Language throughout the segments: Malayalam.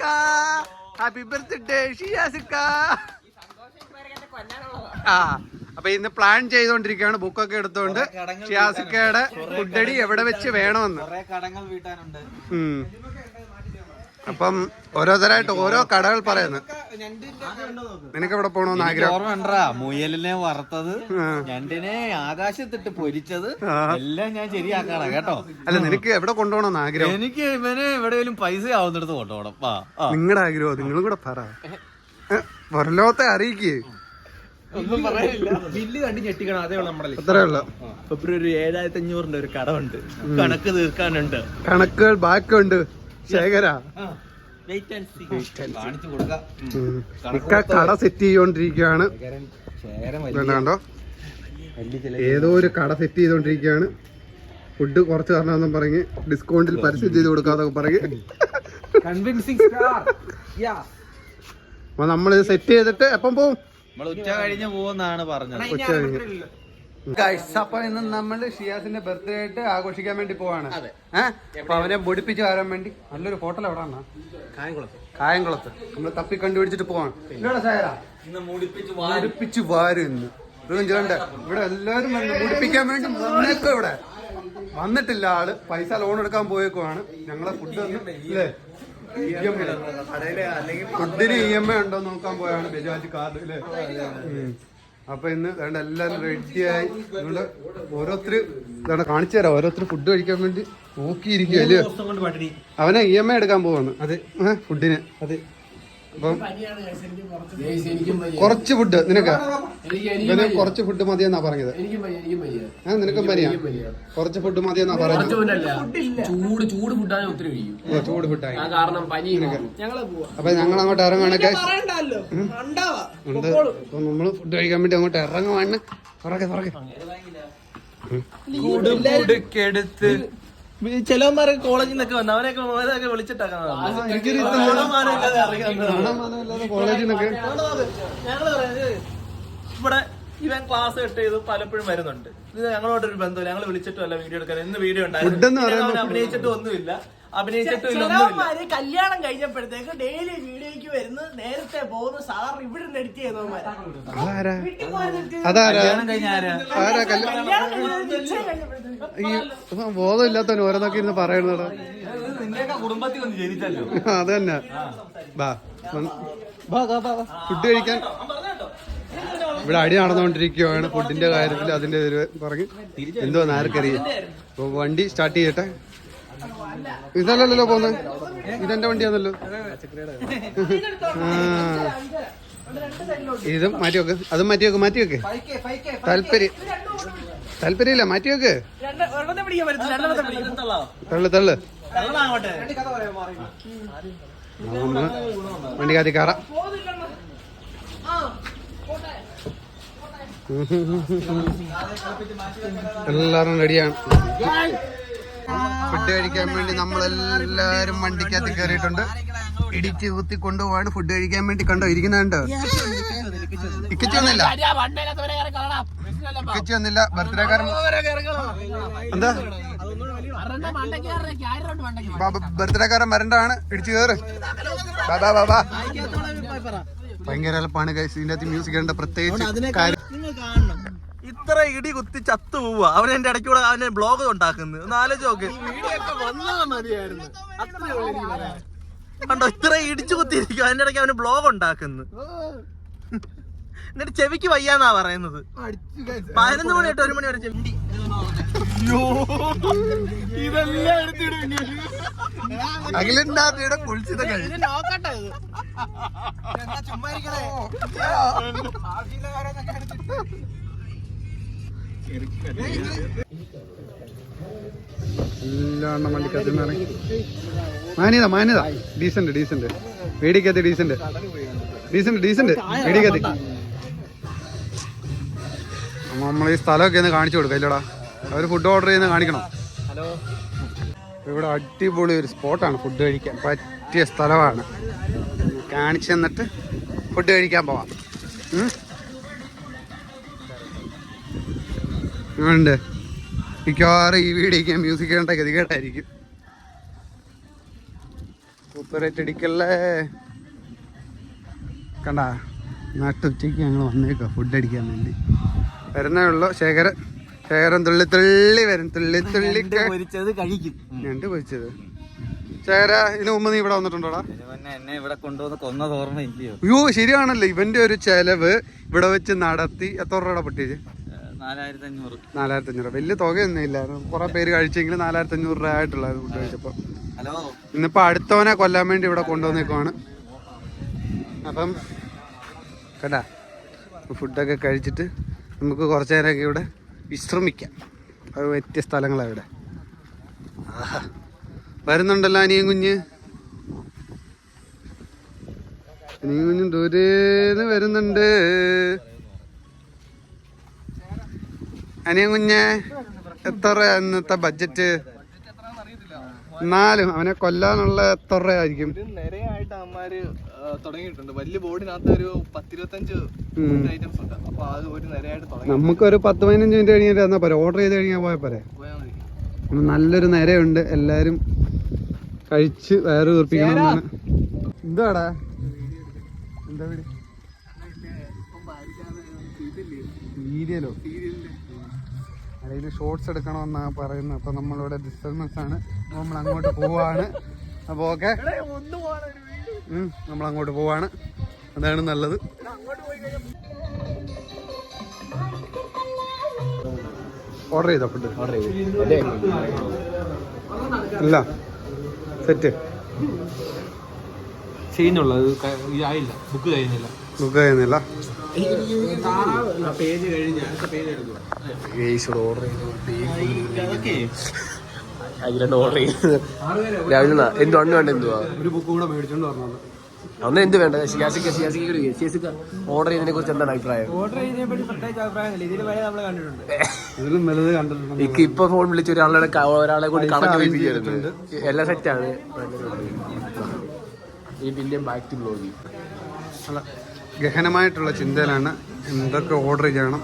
ഷിയാസിക്ക ഹാപ്പി ബർത്ത്ഡേ ഷിയാസിക്ക ആ അപ്പൊ ഇന്ന് പ്ലാൻ ചെയ്തോണ്ടിരിക്കുകയാണ് ബുക്കൊക്കെ എടുത്തോണ്ട്. ഷിയാസിക്കയുടെ ഫുഡടി എവിടെ വെച്ച് വേണമെന്ന്. അപ്പം ഓരോരുത്തരായിട്ട് ഓരോ കടകൾ പറയുന്നു. നിനക്ക് എവിടെ പോകണമെന്ന് ആഗ്രഹം? മുയലിനെ വറുത്തത്. ഞണ്ടിനെ ആകാശത്തിട്ട് പൊരിച്ചത് എല്ലാം ഞാൻ ശരിയാക്കാണ് കേട്ടോ? അല്ല നിനക്ക് എവിടെ കൊണ്ടുപോകണമെന്ന് ആഗ്രഹം? എനിക്ക് ഇവനെ എവിടെയെങ്കിലും പൈസ ആവുന്നിടത്ത് കൊണ്ടുപോകണം. നിങ്ങളുടെ ആഗ്രഹം? നിങ്ങളും കൂടെ പറ. പുറലോകത്തെ അറിയിക്കേ. ഒന്നും പറയാനില്ല. ബില്ല് കണ്ട് ഞെട്ടിക്കണം അതേ നമ്മുടെ അത്രേ ഉള്ളു. ഫെബ്രുവരി ഒരു ഏഴായിരത്തി അഞ്ഞൂറിന്റെ ഒരു കടമുണ്ട് കണക്ക് തീർക്കാനുണ്ട്. കണക്കുകൾ ബാക്കുണ്ട് ശേഖര. കട സെറ്റ് ചെയ്തോണ്ടിരിക്കുകയാണ്. കണ്ടോ ഏതോ ഒരു കട സെറ്റ് ചെയ്തോണ്ടിരിക്കുകയാണ്. ഫുഡ് കുറച്ച് തരണമെന്നും പറഞ്ഞ് ഡിസ്കൗണ്ടിൽ പരസ്യം ചെയ്ത് കൊടുക്കാന്നൊക്കെ പറഞ്ഞ്. കൺവിൻസിംഗ് സ്റ്റാർ യാ നമ്മൾ ഇത് സെറ്റ് ചെയ്തിട്ട് എപ്പം പോവും? നമ്മൾ ഉച്ച കഴിഞ്ഞ് പോകുന്നാണ് പറഞ്ഞത്. ഉച്ച കഴിഞ്ഞ്. അപ്പൊ ഇന്ന് നമ്മൾ ഷിയാസിന്റെ ബർത്ത്ഡേ ആയിട്ട് ആഘോഷിക്കാൻ വേണ്ടി പോവാണ്. അപ്പൊ അവനെ മുടിപ്പിച്ച് വരാൻ വേണ്ടി നല്ലൊരു ഹോട്ടൽ എവിടെയാണ് കായംകുളത്ത്. കായംകുളത്ത്. നമ്മൾ തപ്പി കണ്ടുപിടിച്ചിട്ട് പോവാണ്. മുടിപ്പിച്ച് വാരും. ഇന്ന്. ഇവിടെ എല്ലാരും മുടിപ്പിക്കാൻ വേണ്ടി വന്നേക്കോ ഇവിടെ. വന്നിട്ടില്ല ആൾ. പൈസ ലോൺ എടുക്കാൻ പോയേക്കുവാണ്. ഞങ്ങളെ ഫുഡ് ഇല്ലേ? ഫുഡിന് ഇ എം ഐ. ഉണ്ടോ? നോക്കാൻ പോയാണ് ബജാജ് കാർഡ് അല്ലേ. അപ്പൊ ഇന്ന് വേണ്ട എല്ലാരും റെഡിയായി നിങ്ങൾ ഓരോരുത്തര് ഇതാണ് കാണിച്ചു തരാം. ഓരോരുത്തർ ഫുഡ് കഴിക്കാൻ വേണ്ടി നോക്കിയിരിക്കും അല്ലേ അവനെ ഇ എം ഐ എടുക്കാൻ പോവാണ്. അതെ. ഫുഡിന് അതെ. അപ്പം കുറച്ച് ഫുഡ് നിനക്ക്? ഇവന് കുറച്ച് ഫുഡ് മതിയെന്നാ പറഞ്ഞത്. ആ നിനക്കും പനിയാ കുറച്ച് ഫുഡ് മതി മതിയെന്നാ പറഞ്ഞത്. ചൂട് ചൂട് ഫുഡാണ് ഒത്തിരി ചൂട് ഫുഡായി. ആ കാരണം പനി അപ്പൊ ഞങ്ങൾ അങ്ങോട്ട് ഇറങ്ങുവാണ് ഉണ്ട്. അപ്പൊ നമ്മൾ ഫുഡ് കഴിക്കാൻ വേണ്ടി അങ്ങോട്ട് ഇറങ്ങുവാണ്. പുറകെ പുറകെ എടുത്ത് ചിലവന്മാരൊക്കെ കോളേജിൽ നിന്നൊക്കെ വന്നു അവരെയൊക്കെ അവരൊക്കെ പറയുന്നത് ഇവിടെ ഇവൻ ക്ലാസ് കട്ട് ചെയ്ത് പലപ്പോഴും വരുന്നുണ്ട് ഇത് ഞങ്ങളോടൊരു ബന്ധമില്ല ഞങ്ങൾ വിളിച്ചിട്ടും അല്ല വീഡിയോ എടുക്കാൻ എന്ന് വീഡിയോ ഉണ്ടായിരുന്നു അഭിനയിച്ചിട്ടും ഒന്നുമില്ല അഭിനയിച്ചിട്ടും ഒന്നുമില്ല. ചിലവന്മാര് കല്യാണം കഴിഞ്ഞപ്പോഴത്തേക്ക് ഡെയിലി വീഡിയോക്ക് വരുന്നു നേരത്തെ പോകുന്ന സാർ ഇവിടെ നിന്ന് എഡിറ്റ് ഈ ബോധമില്ലാത്തവന് ഓരോന്നൊക്കെ ഇരുന്ന് പറയണതാ നിന്റെയൊക്കെ കുടുംബത്തിൽ ഒന്ന് ജനിച്ചല്ലോ. അത് തന്നെ. ഫുഡ് കഴിക്കാൻ. ഇവിടെ അടി നടന്നുകൊണ്ടിരിക്കുകയാണ് ഫുഡിന്റെ കാര്യത്തിൽ അതിന്റെ ഒരു പറഞ്ഞ്. എന്തോ ആർക്കറിയാം വണ്ടി സ്റ്റാർട്ട് ചെയ്യട്ടെ? ഇതല്ലല്ലോ പോന്നെ? ഇതെന്റെ വണ്ടിയാണല്ലോ. ഇത് മാറ്റി വെക്ക്. അതും മാറ്റി വെക്ക് മാറ്റി വെക്ക്. താല്പര്യം. താല്പര്യമില്ല മാറ്റി വെക്ക്. തള്ളു തള്ളു. വണ്ടി കാത്തി പോട്ടെ എല്ലാരും റെഡിയാണ് ഫുഡ് കഴിക്കാൻ വേണ്ടി നമ്മളെല്ലാരും വണ്ടിക്കകത്ത് കയറിയിട്ടുണ്ട്. ഇടിച്ച് കുത്തി കൊണ്ടുപോവാണ്. ഫുഡ് കഴിക്കാൻ വേണ്ടി കണ്ടോ? ഇരിക്കുന്നുണ്ടോ ഇക്കച്ചി വന്നില്ല. ഇക്കച്ചി വന്നില്ല. ബർത്ത്ഡേക്കാരൻ. എന്താ? ബർത്ത്ഡേക്കാരൻ വരണ്ടാണ്. ഇടിച്ചു കയറ്. ബാബാ ബാബാ. ഭയങ്കര ഗൈസ് ഇതിന്റെ അകത്ത് മ്യൂസിക് ഉണ്ട് പ്രത്യേകിച്ച് കാര്യം ഇത്ര ഇടി കുത്തി ചത്തു പോവുക അവൻ എന്റെ ഇടയ്ക്കൂടെ അവനെ ബ്ലോഗ് ഉണ്ടാക്കുന്നു ഒന്ന് ആലോചിച്ച് നോക്ക്. കണ്ടോ ഇത്ര ഇടിച്ചു കുത്തിയിരിക്കും അതിന്റെ ഇടയ്ക്ക് അവന് ബ്ലോഗ് ഉണ്ടാക്കുന്നു. എന്നിട്ട് ചെവിക്ക് വയ്യാന്നാ പറയുന്നത്. പതിനൊന്ന് മണി തൊട്ട് ഒരു മണി വരെ ചെവി. ഇതെല്ലാം കുളിച്ചത് കഴിഞ്ഞു. എല്ലാം വണ്ടിക്കകത്ത് ഇറങ്ങി. മാന്യത മാന്യത. ഡീസന്റ് ഡീസന്റ് വേടിക്കത്ത് ഡീസന്റ് ഡീസന്റ് ഡീസന്റ് വേടിക്കത്ത് നമ്മൾ ഈ സ്ഥലമൊക്കെ ഒന്ന് കാണിച്ചു കൊടുക്കാം ഇല്ലടാ. അവർ ഫുഡ് ഓർഡർ ചെയ്യുന്ന കാണിക്കണം. ഇവിടെ അടിപൊളി ഒരു സ്പോട്ടാണ് ഫുഡ് കഴിക്കാൻ. പറ്റിയ സ്ഥലമാണ്. കാണിച്ചു തന്നിട്ട് ഫുഡ് കഴിക്കാൻ പോവാം. ഉണ്ട് മിക്കവാറും ഈ വീഡിയോക്ക് മ്യൂസിക് കണ്ട ഗതികേട്ടായിരിക്കും സൂപ്പറായിട്ട് അടിക്കല്ലേ? കണ്ട? നാട്ടുച്ചയ്ക്ക് ഞങ്ങൾ വന്നേക്കാം ഫുഡ് അടിക്കാൻ വേണ്ടി. വരുന്നേ ഉള്ളൂ. ശേഖരൻ. ശേഖരൻ തുള്ളി തുള്ളി വരും. തുള്ളി തുള്ളി പൊരിച്ചത് കഴിക്കും. ഞണ്ട് പൊരിച്ചത്. ശേഖര ഇതിനു മുമ്പ് നീ ഇവിടെ വന്നിട്ടുണ്ടോടാ? എന്നെ ഇവിടെ കൊണ്ടുവന്ന് കൊന്നത് ഓർമ്മ ഇല്ലയോ അയ്യോ ശരിയാണല്ലോ. ഇവന്റെ ഒരു ചെലവ് ഇവിടെ വെച്ച് നടത്തി. എത്ര രൂപയുടെ പൊട്ടിച്ച് നാലായിരത്തി അഞ്ഞൂറ് വലിയ തുകയൊന്നും ഇല്ലായിരുന്നു കുറെ പേര് കഴിച്ചെങ്കിലും നാലായിരത്തി അഞ്ഞൂറ് രൂപ ആയിട്ടുള്ളായിരുന്നു ഫുഡ് കഴിച്ചപ്പോ ഹലോ? ഇന്നിപ്പോ അടുത്തവനെ കൊല്ലാൻ വേണ്ടി ഇവിടെ കൊണ്ടുവന്നേക്കുവാണ്. അപ്പം കേട്ടാ ഫുഡൊക്കെ കഴിച്ചിട്ട് നമുക്ക് കുറച്ചു നേരമൊക്കെ ഇവിടെ വിശ്രമിക്കാം. അത് പറ്റിയ സ്ഥലങ്ങളാണ് ഇവിടെ. വരുന്നുണ്ടല്ലോ അനിയൻ കുഞ്ഞ്. അനിയൻ കുഞ്ഞ് ദൂരേന്ന് വരുന്നുണ്ട്. അനിയൻ കുഞ്ഞെ എത്ര ഇന്നത്തെ ബഡ്ജറ്റ് എന്നാലും അവനെ കൊല്ലാനുള്ള എത്ര രൂപയായിരിക്കും? നിരയായിട്ട് അമ്മമാര് തുടങ്ങിയിട്ടുണ്ട്. വലിയ ബോർഡിനകത്ത് ഒരു പത്തിരുപത്തഞ്ച്. ഐറ്റംസ് ഉണ്ട്. അപ്പൊ അത് ഒരു നിരയായിട്ട് തുടങ്ങി. നമുക്കൊരു പത്ത് പതിനഞ്ച് മിനിറ്റ് കഴിഞ്ഞിട്ട് തന്നാ പോരെ? ഓർഡർ ചെയ്ത് കഴിഞ്ഞാൽ പോയാൽ പോരെ? നല്ലൊരു നിരയുണ്ട്. എല്ലാരും കഴിച്ച് വയറ് വീർപ്പിക്കണമെന്നാണ് എന്താടാ? എന്താ വീട് സീരിയലോ അതിന് ഷോർട്സ് എടുക്കണമെന്നാണ് പറയുന്നത്. അപ്പൊ നമ്മളിവിടെ ഡിസ്റ്റർബൻസ് ആണ്. നമ്മൾ അങ്ങോട്ട് പോവാണ്. അപ്പൊ ഓക്കെ നമ്മൾ അങ്ങോട്ട് പോവാണ്. അതാണ് നല്ലത്. ഓർഡർ ചെയ്തോ ഫുഡ് ഓർഡർ ചെയ്തു. അല്ല സെറ്റ് ചെയ്യുന്നുള്ളത് ആയില്ല ബുക്ക് കഴിയുന്നില്ല ബുക്ക് ചെയ്യുന്നില്ല പേജ് കഴിഞ്ഞ് പേജ് എടുക്കുക ഓർഡർ അതിലാണ് ഓർഡർ ചെയ്തത് രാവിലെ എന്തു അണ്ണു വേണ്ട എന്തുവാ ഒരു ബുക്ക് കൂടെ മേടിച്ചോണ്ട് പറഞ്ഞത് അന്ന് എന്ത് വേണ്ട സിയാസിക്ക സിയാസിക്ക സിയാസിക്ക ഓർഡർ ചെയ്തതിനെ കുറിച്ച് എന്താണ് അഭിപ്രായം ഓർഡർ ചെയ്തതിനെ പറ്റി പ്രത്യേകിച്ച് അഭിപ്രായമില്ല നമ്മൾ കണ്ടിട്ടുണ്ട് ഇതിലും വലുത് കണ്ടിട്ടുണ്ട് എനിക്ക് ഇപ്പൊ ഫോൺ വിളിച്ച് ഒരാളുടെ ക- ഒരാളെ കൊണ്ട് കണക്ക് വയ്പ്പിക്കരുത് എല്ലാം സെറ്റാണ് ഈ പിന്നെ ബാക്ക് ടു ബ്ലോഗിങ് ഗഹനമായിട്ടുള്ള ചിന്തയിലാണ് എന്തൊക്കെ ഓർഡർ ചെയ്യണം.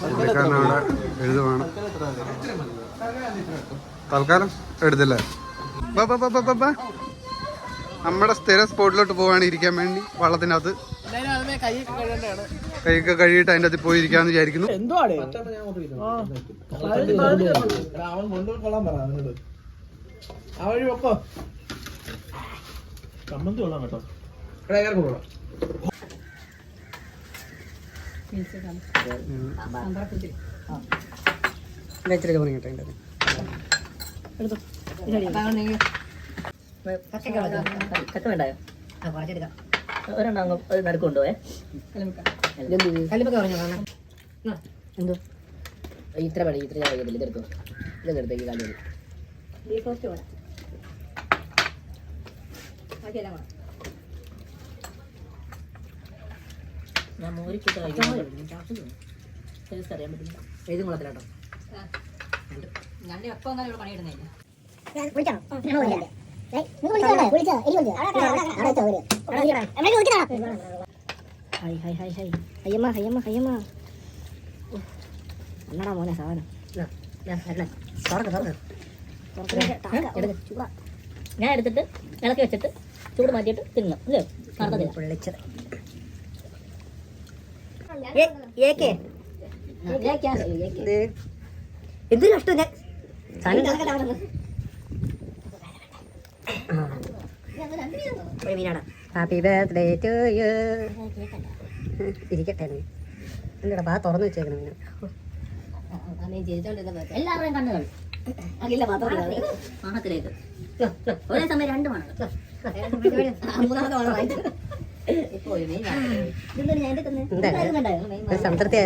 പുള്ളിക്കാരൻ അവിടെ എഴുതുവാണ്. തൽക്കാലം എടുത്തില്ലേ. നമ്മുടെ സ്ഥിര സ്പോട്ടിലോട്ട് പോവാണ് ഇരിക്കാൻ വേണ്ടി വള്ളത്തിനകത്ത്. കൈയൊക്കെ കഴുകിയിട്ട് അതിന്റെ അകത്ത് പോയി ഇരിക്കാന്ന് വിചാരിക്കുന്നു. ആ വഴി വെക്കോ കമ്മന്തി കൊള്ളാം കേട്ടോ. പറഞ്ഞോ എന്തോ ഇത്ര പണി ഇത്ര ഞാൻ ഇതെടുക്കും ഇതെടുത്തോ ഇതെടുത്തേക്ക് കാലി ഞാൻ മോരിക്കിട്ട് കഴിക്കാൻ ടേസ്റ്റ് അറിയാൻ പറ്റില്ല. ഏത് കുളത്തിലാട്ടോ ഇവിടെ പണിയിടുന്നില്ല എന്നടാ മോനെ സാധനം. ഞാൻ എടുത്തിട്ട് ഇളക്കി വെച്ചിട്ട് ചൂട് മാറ്റിയിട്ട് തിന്നു. ഇല്ലേ? പൊള്ളിച്ചത് എന്തൊരു കഷ്ടം ഞാൻ? ഹാപ്പി ബർത്ത്ഡേ ടു യു ഇരിക്കട്ടെ എന്താ ബാ തുറന്നു വെച്ചേക്കണം എല്ലാവരുടെയും കണ്ണുകൾ. അഖില മണത്തിലേക്ക് ഒരേ സമയം രണ്ട് മണം മൂന്നാമത്തെ മണമായി സംതൃപ്തി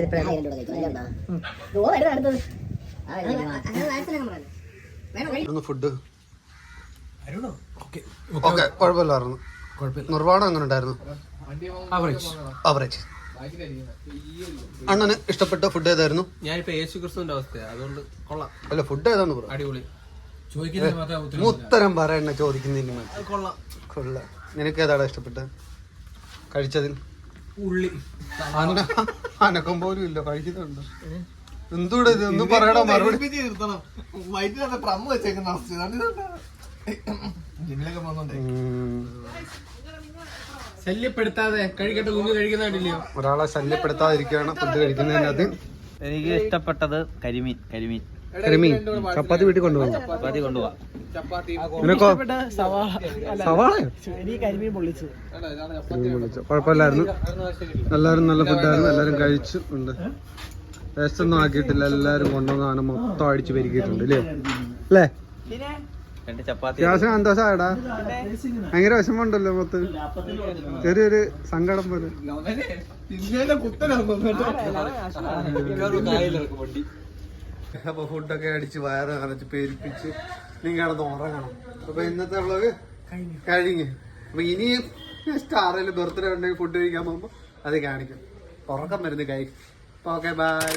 ഫുഡ് ഓക്കെ കുഴപ്പമില്ലായിരുന്നു നിർവാണം എങ്ങനെ ഉണ്ടായിരുന്നു? ആവറേജ് അണ്ണന് ഇഷ്ടപ്പെട്ട ഫുഡ് ഏതായിരുന്നു? ഞാനിപ്പോ യേശു ക്രിസ്തുവിന്റെ അവസ്ഥയാണ് അതുകൊണ്ട് കൊള്ളാം. അല്ല ഫുഡ് ഏതാന്ന് പറ. അടിപൊളി. ഉത്തരം പറയണ ചോദിക്കുന്നതിന് കൊള്ളാം കൊള്ളാം. കൊള്ള. നിനക്ക് ഏതാടാ ഇഷ്ടപ്പെട്ടത്? കഴിച്ചതിൽ? ഉള്ളി. അന- അനക്കം പോലും ഇല്ല കഴിക്കുന്നുണ്ട് എന്തുകൂടെ ഇത്? ഒന്നും പറയടാ മറുപടി. ശല്യപ്പെടുത്താതെ കഴിക്കട്ടെ കുഞ്ഞു കഴിക്കുന്നുണ്ടല്ലോ ഒരാളെ ശല്യപ്പെടുത്താതിരിക്കുകയാണ് ഫുഡ് കഴിക്കുന്നതിനകത്ത്. എനിക്ക് ഇഷ്ടപ്പെട്ടത് കരിമീൻ കരിമീൻ. കരിമീൻ ചപ്പാത്തി വീട്ടിൽ കൊണ്ടുപോകും ചപ്പാത്തി കൊണ്ടുപോകാം ചപ്പാത്തി നിനക്കോ? സവാള. സവാളയോ? കുഴപ്പമില്ലായിരുന്നു. എല്ലാവരും നല്ല ഫുഡായിരുന്നു. എല്ലാവരും കഴിച്ചു. ഉണ്ട്. വേസ്റ്റൊന്നും ആക്കിയിട്ടില്ല. എല്ലാവരും കൊണ്ടുവന്നാണ് മൊത്തം അടിച്ചു പെരുക്കിയിട്ടുണ്ട് അല്ലേ? അല്ലേ രണ്ട് ചപ്പാത്തി. അത്യാവശ്യം സന്തോഷമായടാ ഭയങ്കര വിഷമമുണ്ടല്ലോ മൊത്തം ചെറിയൊരു സങ്കടം പോലെ. അപ്പൊ ഫുഡൊക്കെ അടിച്ച് വയറ് നിറച്ച് പേരിപ്പിച്ച് നീ കിടന്ന് ഉറങ്ങണം. അപ്പൊ ഇന്നത്തെ വ്ളോഗ് കഴിഞ്ഞ്. അപ്പൊ ഇനി നെക്സ്റ്റ് ആരെങ്കിലും ബർത്ത്ഡേ ഉണ്ടെങ്കിൽ ഫുഡ് കഴിക്കാൻ പോകുമ്പോൾ അത് കാണിക്കും. ഉറക്കം വരുന്നു കൈ ഓക്കെ ബൈ